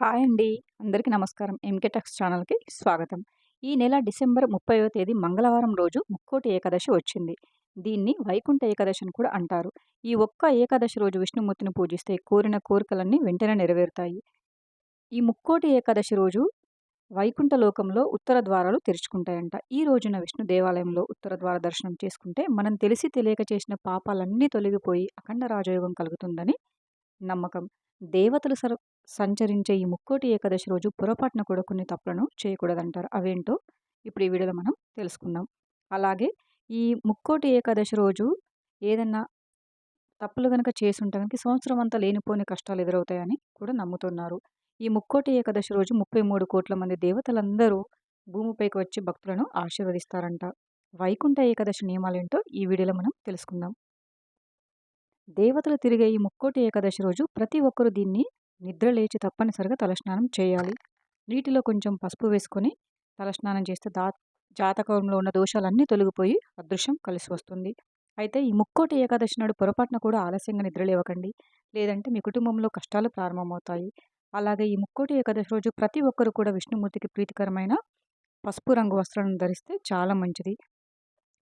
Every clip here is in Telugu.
హాయ్ అండి. అందరికీ నమస్కారం. ఎంకే టెక్స్ ఛానల్కి స్వాగతం. ఈ నెల డిసెంబర్ ముప్పైవ తేదీ మంగళవారం రోజు ముక్కోటి ఏకాదశి వచ్చింది. దీన్ని వైకుంఠ ఏకాదశి అని కూడా అంటారు. ఈ ఒక్క ఏకాదశి రోజు విష్ణుమూర్తిని పూజిస్తే కోరిన కోరికలన్నీ వెంటనే నెరవేరుతాయి. ఈ ముక్కోటి ఏకాదశి రోజు వైకుంఠ లోకంలో ఉత్తర ద్వారాలు తెరుచుకుంటాయంట. ఈ రోజున విష్ణు దేవాలయంలో ఉత్తర ద్వార దర్శనం చేసుకుంటే మనం తెలిసి తెలియక చేసిన పాపాలన్నీ తొలగిపోయి అఖండ రాజయోగం కలుగుతుందని నమ్మకం. దేవతలు సర్ సంచరించే ఈ ముక్కోటి ఏకాదశి రోజు పొరపాటున కూడా కొన్ని తప్పులను చేయకూడదంటారు. అవేంటో ఇప్పుడు ఈ వీడియోలో మనం తెలుసుకుందాం. అలాగే ఈ ముక్కోటి ఏకాదశి రోజు ఏదన్నా తప్పులు కనుక చేసుంటే కనుక సంవత్సరం అంతా లేనిపోని కష్టాలు ఎదురవుతాయని కూడా నమ్ముతున్నారు. ఈ ముక్కోటి ఏకాదశి రోజు ముప్పై మూడు కోట్ల మంది దేవతలందరూ భూమిపైకి వచ్చి భక్తులను ఆశీర్వదిస్తారంట. వైకుంఠ ఏకాదశి నియమాలేంటో ఈ వీడియోలో మనం తెలుసుకుందాం. దేవతలు తిరిగే ఈ ముక్కోటి ఏకాదశి రోజు ప్రతి ఒక్కరూ దీన్ని నిద్ర లేచి తప్పనిసరిగా తలస్నానం చేయాలి. నీటిలో కొంచెం పసుపు వేసుకొని తలస్నానం చేస్తే దా జాతకంలో ఉన్న దోషాలన్నీ తొలగిపోయి అదృశ్యం కలిసి వస్తుంది. అయితే ఈ ముక్కోటి ఏకాదశి నాడు పొరపాటున కూడా ఆలస్యంగా నిద్రలేవకండి లేదంటే మీ కుటుంబంలో కష్టాలు ప్రారంభమవుతాయి. అలాగే ఈ ముక్కోటి ఏకాదశి రోజు ప్రతి ఒక్కరు కూడా విష్ణుమూర్తికి ప్రీతికరమైన పసుపు రంగు వస్త్రాలను ధరిస్తే చాలా మంచిది.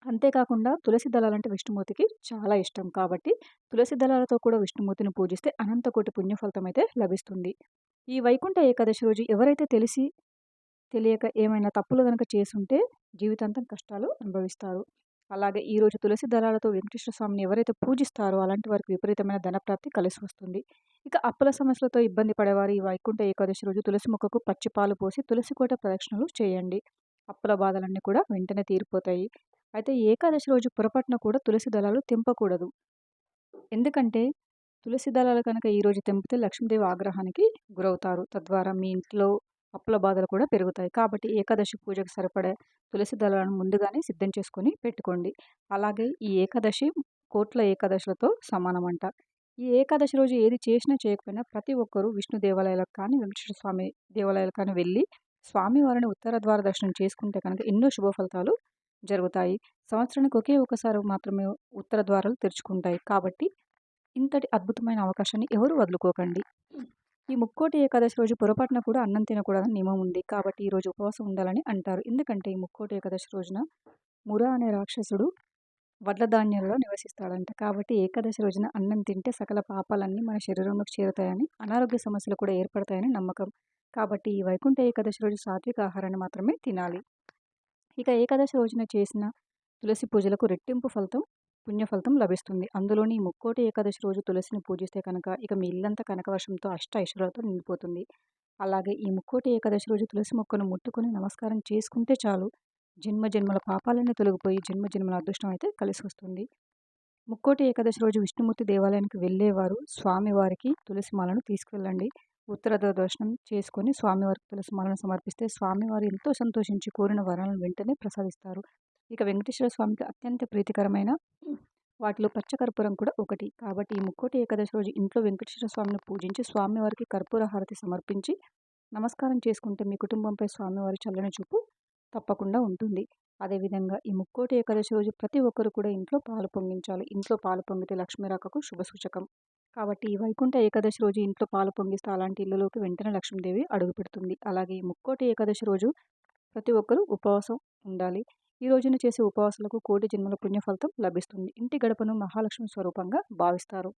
అంతేకాకుండా తులసి దళాలంటే విష్ణుమూర్తికి చాలా ఇష్టం కాబట్టి తులసి దళాలతో కూడా విష్ణుమూర్తిని పూజిస్తే అనంతకోటి పుణ్యఫలితం అయితే లభిస్తుంది. ఈ వైకుంఠ ఏకాదశి రోజు ఎవరైతే తెలిసి తెలియక ఏమైనా తప్పులు కనుక చేసుంటే జీవితాంతం కష్టాలు అనుభవిస్తారు. అలాగే ఈరోజు తులసి దళాలతో వెంకటేశ్వర స్వామిని ఎవరైతే పూజిస్తారో అలాంటి వారికి విపరీతమైన ధనప్రాప్తి కలిసి వస్తుంది. ఇక అప్పుల సమస్యలతో ఇబ్బంది పడేవారు ఈ వైకుంఠ ఏకాదశి రోజు తులసి మొక్కకు పచ్చి పాలు పోసి తులసి కోట ప్రదక్షిణలు చేయండి. అప్పుల బాధలన్నీ కూడా వెంటనే తీరిపోతాయి. అయితే ఏకాదశి రోజు పొరపాటున కూడా తులసి దళాలు తెంపకూడదు. ఎందుకంటే తులసి దళాలు కనుక ఈరోజు తెంపితే లక్ష్మీదేవి ఆగ్రహానికి గురవుతారు. తద్వారా మీ ఇంట్లో అప్పుల బాధలు కూడా పెరుగుతాయి. కాబట్టి ఏకాదశి పూజకు సరిపడే తులసి దళాలను ముందుగానే సిద్ధం చేసుకొని పెట్టుకోండి. అలాగే ఈ ఏకాదశి కోట్ల ఏకాదశులతో సమానం అంట ఈ ఏకాదశి రోజు ఏది చేసినా చేయకపోయినా ప్రతి ఒక్కరూ విష్ణు దేవాలయాలకు కానీ వెంకటేశ్వర స్వామి దేవాలయాలకు కానీ వెళ్ళి స్వామివారిని ఉత్తర ద్వార దర్శనం చేసుకుంటే కనుక ఎన్నో శుభ ఫలితాలు జరుగుతాయి. సంవత్సరానికి ఒకే ఒకసారి మాత్రమే ఉత్తర ద్వారాలు తెరుచుకుంటాయి. కాబట్టి ఇంతటి అద్భుతమైన అవకాశాన్ని ఎవరు వదులుకోకండి. ఈ ముక్కోటి ఏకాదశి రోజు పొరపాటున కూడా అన్నం తినకూడదని నియమం ఉంది. కాబట్టి ఈరోజు ఉపవాసం ఉండాలని అంటారు. ఎందుకంటే ఈ ముక్కోటి ఏకాదశి రోజున మురా అనే రాక్షసుడు వడ్ల ధాన్యాలలో నివసిస్తాడంట. కాబట్టి ఏకాదశి రోజున అన్నం తింటే సకల పాపాలన్నీ మన శరీరంలోకి చేరుతాయని అనారోగ్య సమస్యలు కూడా ఏర్పడతాయని నమ్మకం. కాబట్టి ఈ వైకుంఠ ఏకాదశి రోజు సాత్విక ఆహారాన్ని మాత్రమే తినాలి. ఇక ఏకాదశి రోజున చేసిన తులసి పూజలకు రెట్టింపు ఫలితం పుణ్యఫలితం లభిస్తుంది. అందులోని ముక్కోటి ఏకాదశి రోజు తులసిని పూజిస్తే కనుక ఇక మీ ఇల్లంతా కనకవర్షంతో అష్ట ఐశ్వర్యాలతో నిండిపోతుంది. అలాగే ఈ ముక్కోటి ఏకాదశి రోజు తులసి మొక్కను ముట్టుకొని నమస్కారం చేసుకుంటే చాలు. జన్మ జన్మల పాపాలన్నీ తొలగిపోయి జన్మ జన్మల అదృష్టం అయితే కలిసి వస్తుంది ముక్కోటి ఏకాదశి రోజు విష్ణుమూర్తి దేవాలయానికి వెళ్ళేవారు. స్వామివారికి తులసి మాలను తీసుకువెళ్ళండి ఉత్తర దర్శనం చేసుకొని స్వామివారికి తులసి సమర్పిస్తే స్వామివారు ఎంతో సంతోషించి కోరిన వరాలను వెంటనే ప్రసాదిస్తారు. ఇక వెంకటేశ్వర స్వామికి అత్యంత ప్రీతికరమైన వాటిలో పచ్చకర్పూరం కూడా ఒకటి. కాబట్టి ఈ ముక్కోటి ఏకాదశి రోజు ఇంట్లో వెంకటేశ్వర స్వామిని పూజించి స్వామివారికి కర్పూర హారతి సమర్పించి నమస్కారం చేసుకుంటే మీ కుటుంబంపై స్వామివారి చల్లని చూపు తప్పకుండా ఉంటుంది. అదేవిధంగా ఈ ముక్కోటి ఏకాదశి రోజు ప్రతి ఒక్కరు కూడా ఇంట్లో పాలు పొంగించాలి. ఇంట్లో పాలు పొంగితే లక్ష్మీ రాకకు శుభసూచకం. కాబట్టి ఈ వైకుంఠ ఏకాదశి రోజు ఇంట్లో పాలు పొంగిస్తే అలాంటి ఇళ్ళలోకి వెంటనే లక్ష్మీదేవి అడుగు పెడుతుంది. అలాగే ఈ ముక్కోటి ఏకాదశి రోజు ప్రతి ఒక్కరూ ఉపవాసం ఉండాలి. ఈ రోజున చేసే ఉపవాసాలకు కోటి జన్మల పుణ్యఫలితం లభిస్తుంది. ఇంటి గడపను మహాలక్ష్మి స్వరూపంగా భావిస్తారు.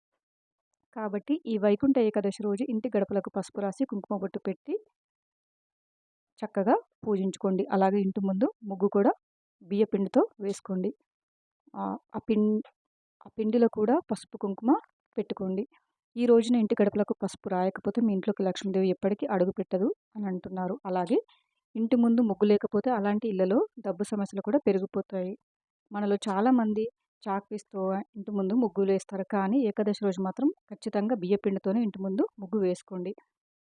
కాబట్టి ఈ వైకుంఠ ఏకాదశి రోజు ఇంటి గడపలకు పసుపు రాసి కుంకుమ బొట్టు పెట్టి చక్కగా పూజించుకోండి. అలాగే ఇంటి ముందు ముగ్గు కూడా బియ్య పిండితో వేసుకోండి. ఆ పిండి ఆ పిండిలో కూడా పసుపు కుంకుమ పెట్టుకోండి. ఈ రోజున ఇంటి గడపలకు పసుపు రాయకపోతే మీ ఇంట్లోకి లక్ష్మీదేవి ఎప్పటికీ అడుగు పెట్టదు అని అంటున్నారు. అలాగే ఇంటి ముందు ముగ్గు లేకపోతే అలాంటి ఇళ్ళలో డబ్బు సమస్యలు కూడా పెరిగిపోతాయి. మనలో చాలామంది చాక్పీస్తో ఇంటి ముందు ముగ్గులు వేస్తారు. కానీ ఏకాదశి రోజు మాత్రం ఖచ్చితంగా బియ్యపిండితోనే ఇంటి ముందు ముగ్గు వేసుకోండి.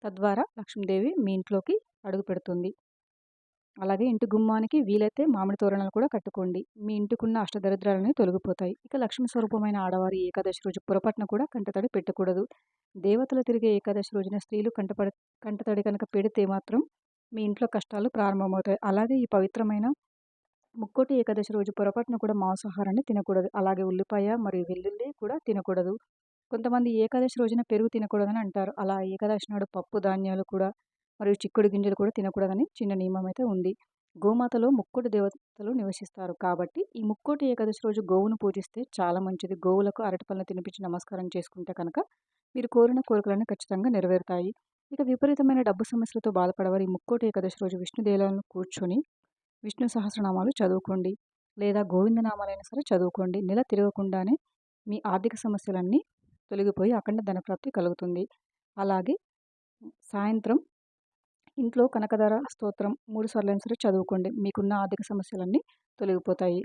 తద్వారా లక్ష్మీదేవి మీ ఇంట్లోకి అడుగు పెడుతుంది. అలాగే ఇంటి గుమ్మానికి వీలైతే మామిడి తోరణాలు కూడా కట్టుకోండి. మీ ఇంటికున్న అష్టదరిద్రాలని తొలగిపోతాయి. ఇక లక్ష్మి స్వరూపమైన ఆడవారి ఏకాదశి రోజు పొరపాటున కూడా కంటతడి పెట్టకూడదు. దేవతలు తిరిగే ఏకాదశి రోజున స్త్రీలు కంటపడ కంటతడి కనుక పెడితే మాత్రం మీ ఇంట్లో కష్టాలు ప్రారంభమవుతాయి. అలాగే ఈ పవిత్రమైన ముక్కోటి ఏకాదశి రోజు పొరపాటున కూడా మాంసాహారాన్ని తినకూడదు. అలాగే ఉల్లిపాయ మరియు వెల్లుల్లి కూడా తినకూడదు. కొంతమంది ఏకాదశి రోజున పెరుగు తినకూడదని అంటారు. అలా ఏకాదశి నాడు పప్పు ధాన్యాలు కూడా మరియు చిక్కుడు గింజలు కూడా తినకూడదని చిన్న నియమం అయితే ఉంది. గోమాతలో ముక్కోటి దేవతలు నివసిస్తారు. కాబట్టి ఈ ముక్కోటి ఏకాదశి రోజు గోవును పూజిస్తే చాలా మంచిది. గోవులకు అరటిపళ్ళను తినిపించి నమస్కారం చేసుకుంటే కనుక మీరు కోరిన కోరికలన్నీ ఖచ్చితంగా నెరవేరుతాయి. ఇక విపరీతమైన డబ్బు సమస్యలతో బాధపడవారు ఈ ముక్కోటి ఏకాదశి రోజు విష్ణుదేవాలను కూర్చొని విష్ణు సహస్రనామాలు చదువుకోండి. లేదా గోవిందనామాలైనా సరే చదువుకోండి. నెల తిరగకుండానే మీ ఆర్థిక సమస్యలన్నీ తొలగిపోయి అఖండ ధనప్రాప్తి కలుగుతుంది. అలాగే సాయంత్రం ఇంట్లో కనకధర స్తోత్రం మూడు సార్లు సరే చదువుకోండి. మీకున్న ఆర్థిక సమస్యలన్నీ తొలగిపోతాయి.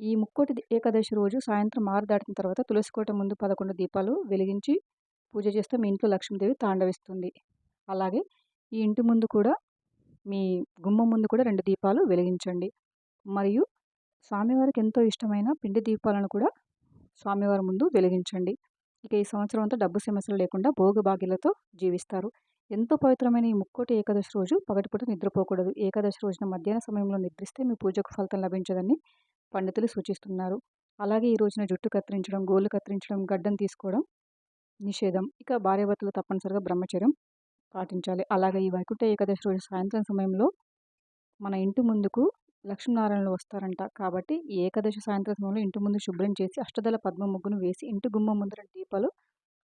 ఈ ముక్కోటి ఏకాదశి రోజు సాయంత్రం ఆరు దాటిన తర్వాత తులసి కోట ముందు పదకొండు దీపాలు వెలిగించి పూజ చేస్తే మీ ఇంట్లో లక్ష్మీదేవి తాండవిస్తుంది. అలాగే ఈ ఇంటి ముందు కూడా మీ గుమ్మం ముందు కూడా రెండు దీపాలు వెలిగించండి. మరియు స్వామివారికి ఎంతో ఇష్టమైన పిండి దీపాలను కూడా స్వామివారి ముందు వెలిగించండి. ఇక ఈ సంవత్సరం అంతా డబ్బు సమస్యలు లేకుండా భోగభాగ్యులతో జీవిస్తారు. ఎంతో పవిత్రమైన ఈ ముక్కోటి ఏకాదశి రోజు పగటిపూట నిద్రపోకూడదు. ఏకాదశి రోజున మధ్యాహ్న సమయంలో నిద్రిస్తే మీ పూజకు ఫలితం లభించదని పండితులు సూచిస్తున్నారు. అలాగే ఈ రోజున జుట్టు కత్తిరించడం గోళ్ళు కత్తిరించడం గడ్డం తీసుకోవడం నిషేధం. ఇక భార్యాభర్తలు తప్పనిసరిగా బ్రహ్మచర్యం పాటించాలి. అలాగే ఈ వైకుంఠ ఏకాదశి రోజు సాయంత్రం సమయంలో మన ఇంటి ముందుకు లక్ష్మీనారాయణలు వస్తారంట. కాబట్టి ఈ ఏకాదశి సాయంత్రం సమయంలో ఇంటి ముందు శుభ్రం చేసి అష్టదల పద్మ ముగ్గును వేసి ఇంటి గుమ్మం ముందర దీపాలు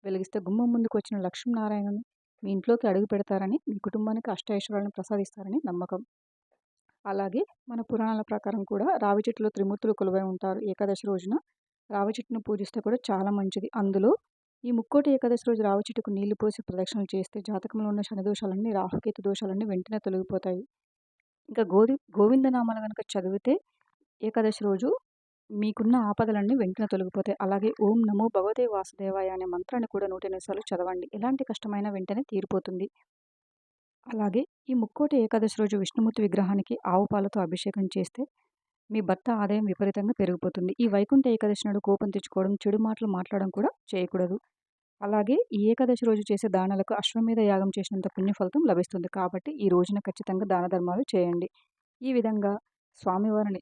వెలిగిస్తే గుమ్మం ముందుకు వచ్చిన లక్ష్మీనారాయణను మీ ఇంట్లోకి అడుగు పెడతారని మీ కుటుంబానికి అష్టైశ్వరాలను ప్రసాదిస్తారని నమ్మకం. అలాగే మన పురాణాల ప్రకారం కూడా రావి చెట్టులో త్రిమూర్తులు కొలువై ఉంటారు. ఏకాదశి రోజున రావి చెట్టును పూజిస్తే కూడా చాలా మంచిది. అందులో ఈ ముక్కోటి ఏకాదశి రోజు రావి చెట్టుకు నీళ్ళు పోసి ప్రదక్షిణలు చేస్తే జాతకంలో ఉన్న శని దోషాలన్నీ రాహుకేతు దోషాలన్నీ వెంటనే తొలగిపోతాయి. ఇంకా గోది గోవిందనామాలు కనుక చదివితే ఏకాదశి రోజు మీకున్న ఆపదలన్నీ వెంటనే తొలగిపోతాయి. అలాగే ఓం నమో భగవతే వాసుదేవాయ అనే మంత్రాన్ని కూడా నూట ఎనిమిది చదవండి. ఎలాంటి కష్టమైన వెంటనే తీరిపోతుంది. అలాగే ఈ ముక్కోటి ఏకాదశి రోజు విష్ణుమూర్తి విగ్రహానికి ఆవు పాలతో అభిషేకం చేస్తే మీ భర్త ఆదాయం విపరీతంగా పెరిగిపోతుంది. ఈ వైకుంఠ ఏకాదశి నాడు కోపం తెచ్చుకోవడం చెడు మాటలు మాట్లాడడం కూడా చేయకూడదు. అలాగే ఈ ఏకాదశి రోజు చేసే దానాలకు అశ్వమేధ యాగం చేసినంత పుణ్యఫలితం లభిస్తుంది. కాబట్టి ఈ రోజున ఖచ్చితంగా దాన ధర్మాలు చేయండి. ఈ విధంగా స్వామివారిని